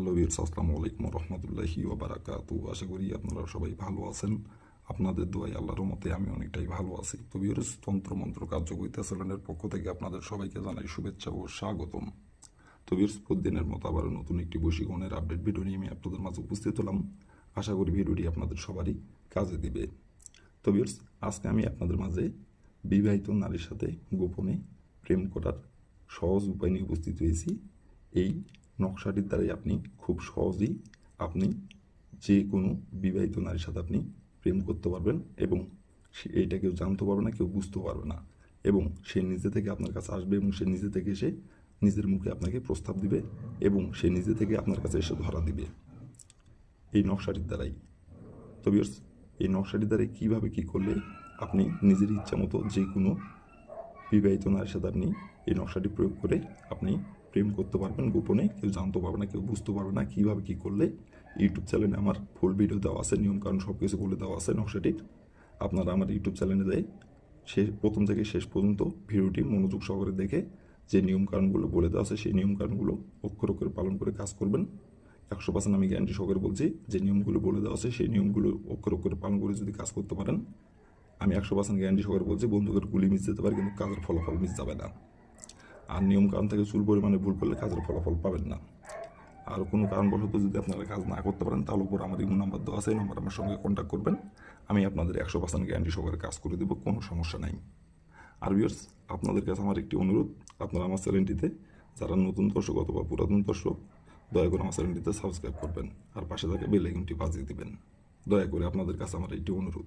Hello বিয়ার্স আসসালামু আলাইকুম রহমতুল্লাহি ও বারাকাতু। আশা করি আপনারা সবাই ভালো আছেন। আপনাদের দোয়াই আল্লাহর মতে আমি অনেকটাই ভালো আছি। তো বিয়ার্স তন্ত্র মন্ত্র কার্যকরিতা চ্যানেলের পক্ষ থেকে আপনাদের সবাইকে জানাই শুভেচ্ছা ও স্বাগতম। তো বিয়ার্স প্রতিদিনের মতো আবার নতুন একটি বৈশিকণের আপডেট ভিডিও নিয়ে আমি আপনাদের মাঝে উপস্থিত হলাম। আশা করি ভিডিওটি আপনাদের সবারই কাজে দিবে। তো বিয়ার্স আজকে আমি আপনাদের মাঝে বিবাহিত নারীর সাথে গোপনে প্রেম করার সহজ উপায় নিয়ে উপস্থিত হয়েছি। এই নকশাটির দ্বারাই আপনি খুব সহজেই আপনি যে কোনো বিবাহিত নারীর সাথে আপনি প্রেম করতে পারবেন এবং সে এইটা কেউ জানতে পারবে না, কেউ বুঝতেও পারবে না। এবং সে নিজে থেকে আপনার কাছে আসবে এবং সে নিজে থেকে এসে নিজের মুখে আপনাকে প্রস্তাব দিবে এবং সে নিজে থেকে আপনার কাছে এসে ধরা দিবে। এই নকশাটির দ্বারাই। তো বিয়ার্স এই নকশাটির দ্বারাই কীভাবে কী করলে আপনি নিজের ইচ্ছা মতো যে কোনো বিবাহিত নারীর সাথে আপনি এই নকশাটি প্রয়োগ করে আপনি প্রেম করতে পারবেন গোপনে, কেউ জানতে পারবে না, কেউ বুঝতে পারবে না কীভাবে কী করলে। ইউটিউব চ্যানেলে আমার ফুল ভিডিও দেওয়া আছে নিয়মকানুন সব কিছু বলে দেওয়া আছে নকশাটির। আপনারা আমার ইউটিউব চ্যানেলে দেয়, শেষ, প্রথম থেকে শেষ পর্যন্ত ভিডিওটি মনোযোগ সহকারে দেখে যে নিয়মকানুনগুলো বলে দেওয়া আছে, সেই নিয়মকানুনগুলো অক্ষর অক্ষরে পালন করে কাজ করবেন। একশো পার্সেন্ট আমি গ্যারান্টি সহকারে বলছি, যে নিয়মগুলো বলে দেওয়া আছে, সেই নিয়মগুলো অক্ষর অক্ষরে পালন করে যদি কাজ করতে পারেন, আমি একশো পার্সেন্ট গ্যারান্টি সহকারে বলছি বন্ধুকের গুলি মিস যেতে পারে, কিন্তু কাজের ফলাফল মিস যাবে না। আর নিয়ম কারণ থেকে চুল পরিমাণে ভুল করলে কাজের ফলাফল পাবেন না। আর কোনো কারণবশত যদি আপনারা কাজ না করতে পারেন, তাহলে উপর আমার ইমো নাম্বার দেওয়া আছে নাম্বার আমার সঙ্গে কন্ট্যাক্ট করবেন। আমি আপনাদের একশো পার্সেন্ট গ্যারান্টি সহকারে কাজ করে দেবো, কোনো সমস্যা নাই। আর ভিউয়ার্স আপনাদের কাছে আমার একটি অনুরোধ, আপনারা আমার চ্যানেলটিতে যারা নতুন দর্শক অথবা পুরাতন দর্শক, দয়া করে আমার চ্যানেলটিতে সাবস্ক্রাইব করবেন। আর পাশে থাকা বেল আইকনটি বাজিয়ে দিবেন। দয়া করে আপনাদের কাছে আমার একটি অনুরোধ।